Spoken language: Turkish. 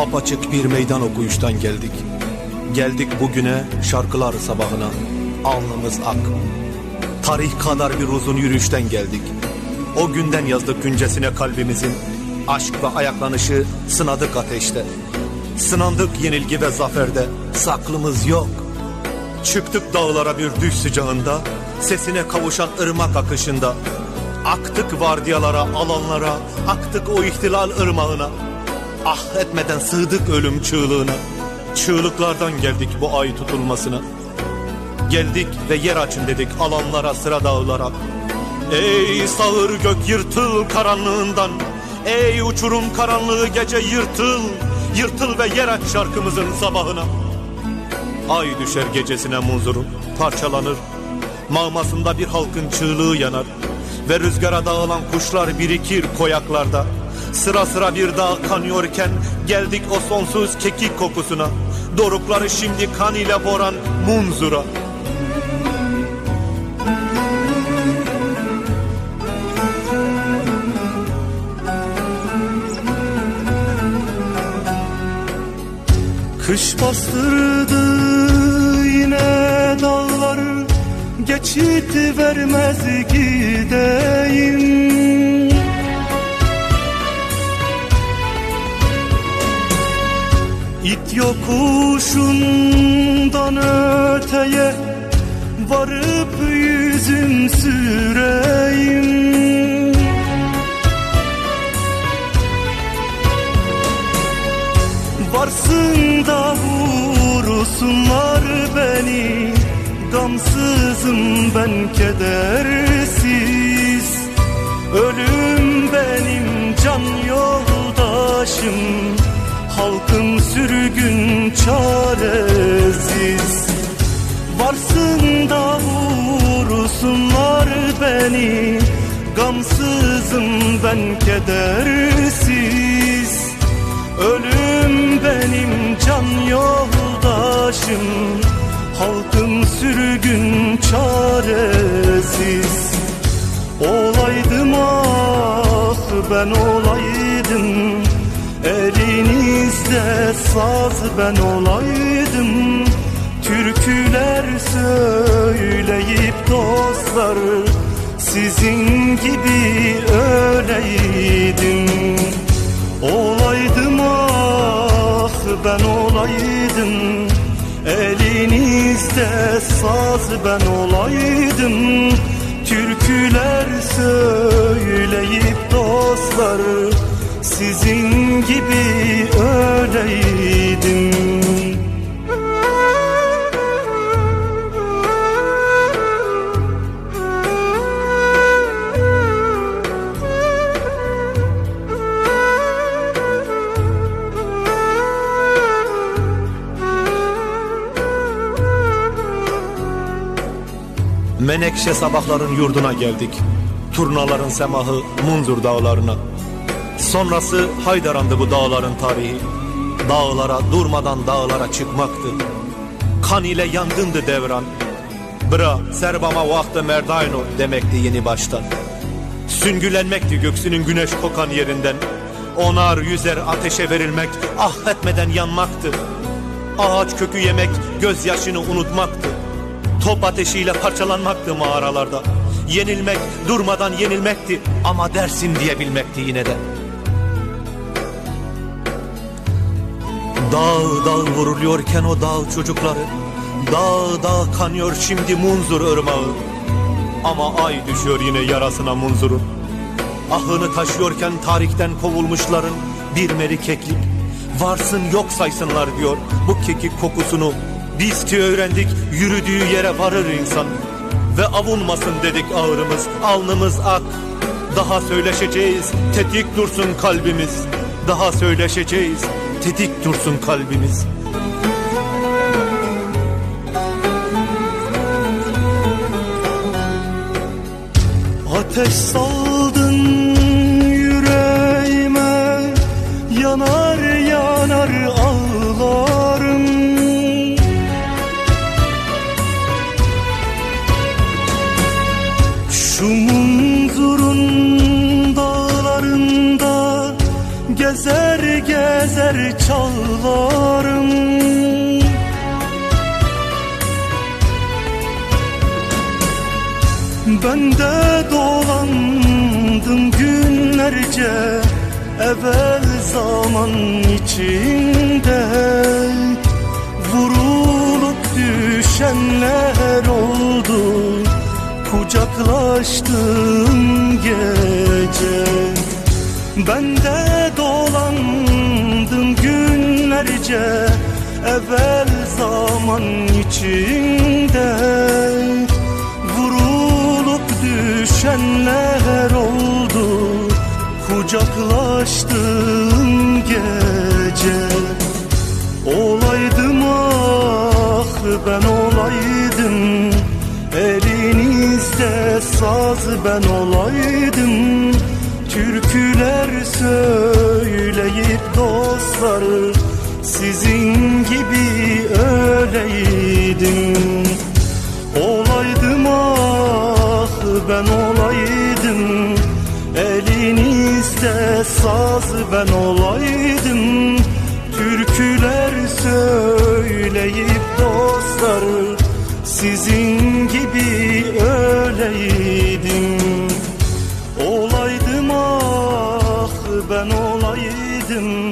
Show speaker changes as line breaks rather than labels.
Apaçık bir meydan okuyuştan geldik. Geldik bugüne şarkılar sabahına. Alnımız ak. Tarih kadar bir uzun yürüyüşten geldik. O günden yazdık güncesine kalbimizin. Aşk ve ayaklanışı sınadık ateşte. Sınandık yenilgi ve zaferde. Saklımız yok. Çıktık dağlara bir düş sıcağında. Sesine kavuşan ırmak akışında. Aktık vardiyalara, alanlara, aktık o ihtilal ırmağına. Ah etmeden sığdık ölüm çığlığına. Çığlıklardan geldik bu ay tutulmasına. Geldik ve yer açın dedik alanlara sıra dağlara. Ey sağır gök yırtıl karanlığından. Ey uçurum karanlığı gece yırtıl. Yırtıl ve yer aç şarkımızın sabahına. Ay düşer gecesine munzurun parçalanır. Mağmasında bir halkın çığlığı yanar. Ve rüzgara dağılan kuşlar birikir koyaklarda. Sıra sıra bir dağ kanıyorken geldik o sonsuz kekik kokusuna. Dorukları şimdi kan ile boran munzura.
Kış bastırdı yine dağlar Geçit vermez gideyim yokuşundan öteye Varıp yüzüm süreyim. Varsın da vursunlar beni Gamsızım ben kedersiz Sürgün çaresiz. Varsın da vursunlar beni Gamsızım ben kedersiz. Ölüm benim can yoldaşım Halkım sürgün çaresiz. Olaydım ah ben olaydım Elinizde saz ben olaydım. Türküler söyleyip dostlar Sizin gibi öyleydim. Olaydım ah ben olaydım. Elinizde saz ben olaydım. Türküler söyleyip dostlar Sizin gibi öyleydim
Menekşe sabahların yurduna geldik. Turnaların semahı Munzur dağlarına. Sonrası Haydaran'dı bu dağların tarihi. Dağlara durmadan dağlara çıkmaktı. Kan ile yangındı devran. Bra serbama vaktı merdayno demekti yeni baştan. Süngülenmekti göksünün güneş kokan yerinden. Onar yüzer ateşe verilmek ah etmeden yanmaktı. Ağaç kökü yemek gözyaşını unutmaktı. Top ateşiyle parçalanmaktı mağaralarda. Yenilmek durmadan yenilmekti ama dersin diyebilmekti yine de. Dağ dağ vuruluyorken o dağ çocukları Dağ dağ kanıyor şimdi munzur ırmağı. Ama ay düşüyor yine yarasına munzurun. Ahını taşıyorken tarihten kovulmuşların Bir meri keklik. Varsın yok saysınlar diyor bu kekik kokusunu. Biz ki öğrendik yürüdüğü yere varır insan. Ve avunmasın dedik ağrımız alnımız ak. Daha söyleşeceğiz tetik dursun kalbimiz. Daha söyleşeceğiz tetik dursun kalbimiz.
Ateş saldın gezer çalarım Ben de dolandım günlerce Evvel zaman içinde. Vurulup düşenler oldu Kucaklaştım gece. Ben de dolandım günlerce Evvel zaman içinde Vurulup düşenler oldu. Kucaklaştım gece Olaydım ah ben olaydım. Elinizde saz ben olaydım. Türküler söyleyip dostlar Sizin gibi öyleydim. Olaydım ah ben olaydım. Elinizde saz ben olaydım. Türküler söyleyip dostlar Sizin gibi öyleydim. Olaydım ah ben olaydım